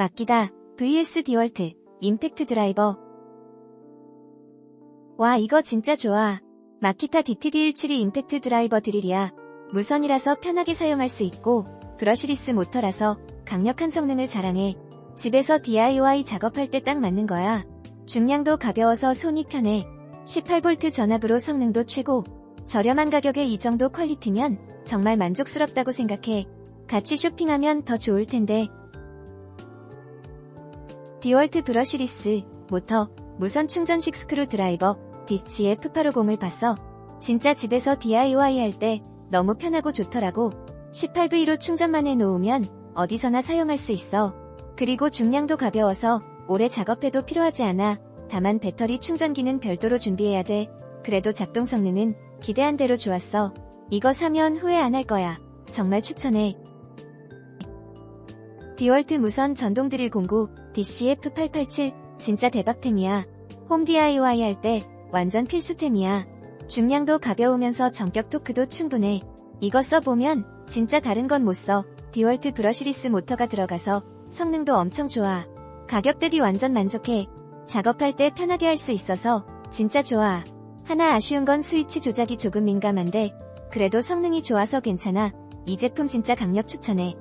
맡기다 vs 디월트 임팩트 드라이버 와 이거 진짜 좋아. 마키타 DTD172 임팩트 드라이버 드릴이야. 무선이라서 편하게 사용할 수 있고 브러시리스 모터라서 강력한 성능을 자랑해. 집에서 DIY 작업할 때 딱 맞는 거야. 중량도 가벼워서 손이 편해. 18V 전압으로 성능도 최고. 저렴한 가격에 이 정도 퀄리티면 정말 만족스럽다고 생각해. 같이 쇼핑하면 더 좋을 텐데. 디월트 브러시리스, 모터, 무선 충전식 스크루 드라이버, 디치 F850을 봤어. 진짜 집에서 DIY 할 때 너무 편하고 좋더라고. 18V로 충전만 해놓으면 어디서나 사용할 수 있어. 그리고 중량도 가벼워서 오래 작업해도 필요하지 않아. 다만 배터리 충전기는 별도로 준비해야 돼. 그래도 작동 성능은 기대한 대로 좋았어. 이거 사면 후회 안 할 거야. 정말 추천해. 디월트 무선 전동 드릴 공구 DCF887 진짜 대박템이야. 홈 DIY 할 때 완전 필수템이야. 중량도 가벼우면서 전격 토크도 충분해. 이거 써보면 진짜 다른 건 못 써. 디월트 브러시리스 모터가 들어가서 성능도 엄청 좋아. 가격 대비 완전 만족해. 작업할 때 편하게 할 수 있어서 진짜 좋아. 하나 아쉬운 건 스위치 조작이 조금 민감한데 그래도 성능이 좋아서 괜찮아. 이 제품 진짜 강력 추천해.